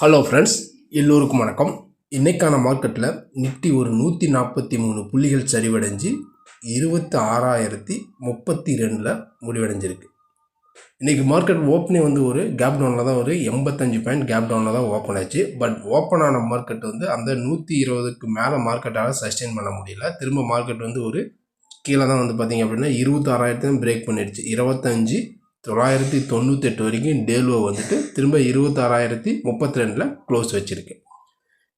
Hello friends எல்லோருக்கும் வணக்கம். இன்னைக்கான மார்க்கெட்டில் நிஃப்டி ஒரு நூற்றி நாற்பத்தி மூணு புள்ளிகள் சரிவடைஞ்சு இருபத்தி ஆறாயிரத்தி முப்பத்தி ரெண்டில் முடிவடைஞ்சிருக்கு. இன்றைக்கி மார்க்கெட் ஓப்பனே வந்து ஒரு கேப் டவுனில் தான் ஒரு எண்பத்தஞ்சு பாயிண்ட் கேப் டவுனில் தான் ஓப்பன் ஆச்சு. பட் ஓப்பன் ஆன மார்க்கெட் வந்து அந்த நூற்றி இருபதுக்கு மேலே மார்க்கெட்டால் சஸ்டெயின் பண்ண முடியல. திரும்ப மார்க்கெட் வந்து ஒரு கீழே தான் வந்து பார்த்திங்க அப்படின்னா இருபத்தாறாயிரத்தையும் பிரேக் பண்ணிடுச்சு. இருபத்தஞ்சி தொள்ளாயிரத்தி தொண்ணூத்தெட்டு வரைக்கும் டேல்வோ வந்துட்டு திரும்ப இருபத்தாறாயிரத்தி முப்பத்தி ரெண்டில் க்ளோஸ் வச்சுருக்கு.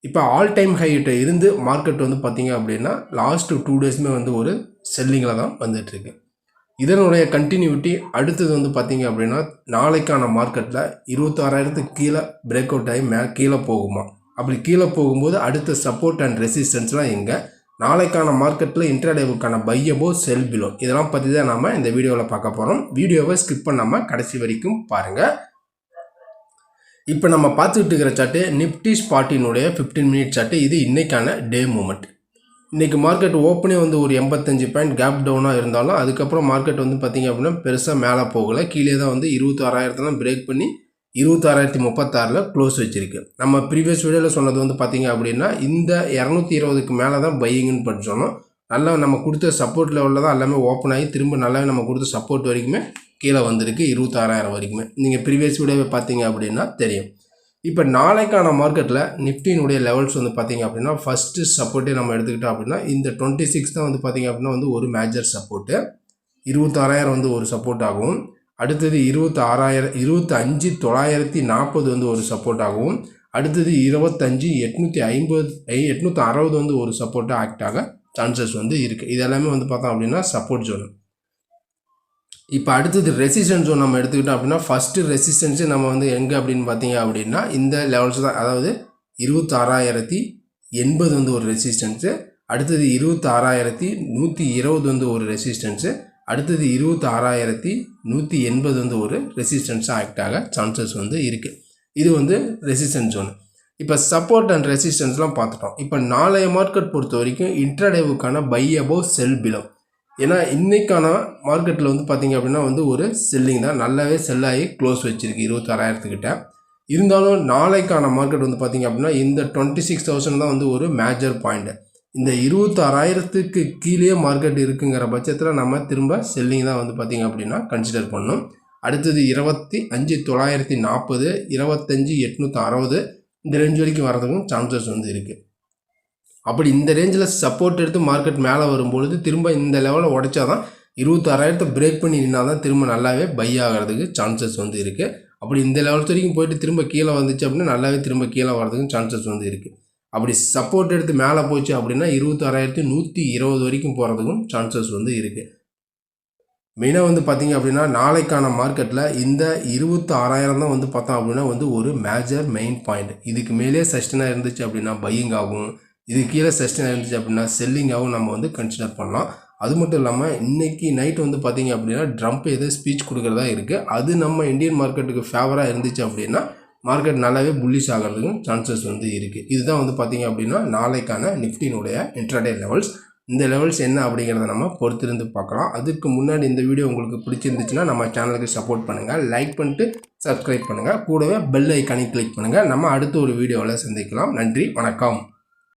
இப்போ ஆல் டைம் ஹைட்ட இருந்து மார்க்கெட் வந்து பார்த்திங்க அப்படின்னா லாஸ்ட்டு டூ டேஸுமே வந்து ஒரு செல்லிங்கில் தான் வந்துட்டுருக்கு இதனுடைய கண்டினியூட்டி அடுத்தது வந்து பார்த்திங்க அப்படின்னா நாளைக்கான மார்க்கெட்டில் இருபத்தாறாயிரத்துக்கு கீழே பிரேக் அவுட் ஆகி மே கீழே போகுமா? அப்படி கீழே போகும்போது அடுத்த சப்போர்ட் அண்ட் ரெசிஸ்டன்ஸ்லாம் எங்கே? நாளைக்கான மார்க்கெட்டில் இன்ட்ராடேவுக்கான பையபோ செல் பிலோ இதெல்லாம் பற்றி தான் நாம் இந்த வீடியோவில் பார்க்க போகிறோம் வீடியோவை ஸ்கிப் பண்ணாமல் கடைசி வரைக்கும் பாருங்கள் இப்போ நம்ம பார்த்துக்கிட்டு இருக்கிற சார்ட்டு நிப்டி ஸ்பாட்டினுடைய ஃபிஃப்டீன் மினிட் சார்ட்டு இது இன்றைக்கான டே மூமெண்ட் இன்றைக்கி மார்க்கெட் ஓப்பனே வந்து ஒரு எண்பத்தஞ்சு பாயிண்ட் கேப் டவுனாக இருந்தாலும் அதுக்கப்புறம் மார்க்கெட் வந்து பார்த்திங்க அப்படின்னா பெருசாக மேலே போகலை. கீழே தான் வந்து இருபத்தாறாயிரத்தெல்லாம் பிரேக் பண்ணி இருபத்தாறாயிரத்தி முப்பத்தாறில் க்ளோஸ் வச்சுருக்கு. நம்ம ப்ரீவியஸ் வீடியோவில் சொன்னது வந்து பார்த்திங்க அப்படின்னா இந்த இரநூத்தி இருபதுக்கு மேலே தான் பையிங்னு படிச்சோம் நல்லா நம்ம கொடுத்த சப்போர்ட் லெவலில் தான் எல்லாமே ஓப்பன் ஆகி திரும்ப நல்லாவே நம்ம கொடுத்த சப்போர்ட் வரைக்குமே கீழே வந்திருக்கு இருபத்தாறாயிரம் வரைக்குமே. நீங்கள் ப்ரீவியஸ் வீடியோவை பார்த்தீங்க அப்படின்னா தெரியும். இப்போ நாளைக்கான மார்க்கெட்டில் நிஃப்டினுடைய லெவல்ஸ் வந்து பார்த்திங்க அப்படின்னா ஃபஸ்ட்டு சப்போர்ட்டே நம்ம எடுத்துக்கிட்டோம் அப்படின்னா இந்த டுவெண்ட்டி சிக்ஸ் தான் வந்து பார்த்திங்க அப்படின்னா வந்து ஒரு மேஜர் சப்போர்ட்டு இருபத்தாறாயிரம் வந்து ஒரு சப்போர்ட் ஆகும். அடுத்தது இருபத்தி ஆறாயிரம் இருபத்தி அஞ்சு தொள்ளாயிரத்தி நாற்பது வந்து ஒரு சப்போர்ட் ஆகும் அடுத்தது இருபத்தஞ்சு எட்நூற்றி ஐம்பது எட்நூற்றி அறுபது வந்து ஒரு சப்போர்ட்டாக ஆக்ட் ஆக சான்சஸ் வந்து இருக்குது இது எல்லாமே வந்து பார்த்தோம் அப்படின்னா சப்போர்ட் ஜோன் இப்போ அடுத்தது ரெசிஸ்டன்ஸ் ஜோன் நம்ம எடுத்துக்கிட்டோம் அப்படின்னா ஃபஸ்ட்டு ரெசிஸ்டன்ஸு நம்ம வந்து எங்கே அப்படின்னு பார்த்தீங்க அப்படின்னா இந்த லெவல்ஸ் தான். அதாவது இருபத்தாறாயிரத்தி எண்பது வந்து ஒரு ரெசிஸ்டன்ஸு அடுத்தது இருபத்தாறாயிரத்தி நூற்றி இருபது வந்து ஒரு ரெசிஸ்டன்ஸு அடுத்தது இருபத்தி ஆறாயிரத்தி நூற்றி எண்பது வந்து ஒரு ரெசிஸ்டன்ஸாக ஆக்ட் ஆக சான்சஸ் வந்து இருக்குது இது வந்து ரெசிஸ்டன்ஸ் ஒன்று இப்போ சப்போர்ட் அண்ட் ரெசிஸ்டன்ஸ்லாம் பார்த்துட்டோம். இப்போ நாளைய மார்க்கெட் பொறுத்த வரைக்கும் இன்ட்ரடைவுக்கான பை அபோவ் செல் பிலோ ஏன்னா இன்றைக்கான மார்க்கெட்டில் வந்து பார்த்திங்க அப்படின்னா வந்து ஒரு செல்லிங் தான். நல்லாவே செல்லாகி க்ளோஸ் வச்சுருக்கு இருபத்தாறாயிரத்துக்கிட்ட. இருந்தாலும் நாளைக்கான மார்க்கெட் வந்து பார்த்திங்க அப்படின்னா இந்த டுவெண்ட்டி சிக்ஸ் தௌசண்ட் தான் வந்து ஒரு மேஜர் பாயிண்ட்டு இந்த இருபத்தாறாயிரத்துக்கு கீழே மார்க்கெட் இருக்குங்கிற பட்சத்தில் நம்ம திரும்ப செல்லிங் தான் வந்து பார்த்திங்க அப்படின்னா கன்சிடர் பண்ணும் அடுத்தது இருபத்தி அஞ்சு தொள்ளாயிரத்தி நாற்பது இருபத்தஞ்சி எட்நூற்றி அறுபது இந்த ரேஞ்ச் வரைக்கும் வரதுக்கும் சான்சஸ் வந்து இருக்குது அப்படி இந்த ரேஞ்சில் சப்போர்ட் எடுத்து மார்க்கெட் மேலே வரும்பொழுது திரும்ப இந்த லெவலில் உடைச்சா தான் இருபத்தாறாயிரத்தை பிரேக் பண்ணி நின்னால் தான் திரும்ப நல்லாவே பை ஆகிறதுக்கு சான்சஸ் வந்து இருக்குது அப்படி இந்த லெவல்ஸ் வரைக்கும் போயிட்டு திரும்ப கீழே வந்துச்சு அப்படின்னா நல்லாவே திரும்ப கீழே வரதுக்கும் சான்சஸ் வந்து இருக்குது அப்படி சப்போர்ட் எடுத்து மேலே போச்சு அப்படின்னா இருபத்தாறாயிரத்தி நூற்றி இருபது வரைக்கும் போகிறதுக்கும் சான்சஸ் வந்து இருக்குது மெயினாக வந்து பார்த்திங்க அப்படின்னா நாளைக்கான மார்க்கெட்டில் இந்த இருபத்தி ஆறாயிரம் தான் வந்து பார்த்தோம் அப்படின்னா வந்து ஒரு மேஜர் மெயின் பாயிண்ட் இதுக்கு மேலே சஸ்டனாக இருந்துச்சு அப்படின்னா பையிங் ஆகும். இது கீழே சஸ்டனாக இருந்துச்சு அப்படின்னா செல்லிங்காகவும் நம்ம வந்து கன்சிடர் பண்ணலாம். அது மட்டும் இல்லாமல் இன்றைக்கி நைட் வந்து பார்த்திங்க அப்படின்னா ட்ரம்ப் ஏதோ ஸ்பீச் கொடுக்குறதா இருக்குது அது நம்ம இந்தியன் மார்க்கெட்டுக்கு ஃபேவராக இருந்துச்சு அப்படின்னா மார்க்கெட் நல்லாவே புல்லிஷ் ஆகிறதுக்கும் சான்சஸ் வந்து இருக்குது இதுதான் வந்து பார்த்திங்க அப்படின்னா நாளைக்கான நிஃப்டினுடைய இன்ட்ராடே லெவல்ஸ் இந்த லெவல்ஸ் என்ன அப்படிங்கிறத நம்ம பொறுத்திருந்து பார்க்கலாம். அதுக்கு முன்னாடி இந்த வீடியோ உங்களுக்கு பிடிச்சிருந்துச்சுன்னா நம்ம சேனலுக்கு சப்போர்ட் பண்ணுங்கள் லைக் பண்ணிட்டு சப்ஸ்கிரைப் பண்ணுங்கள் கூடவே பெல் ஐக்கானையும் கிளிக் பண்ணுங்கள் நம்ம அடுத்த ஒரு வீடியோவில் சந்திக்கலாம். நன்றி வணக்கம்.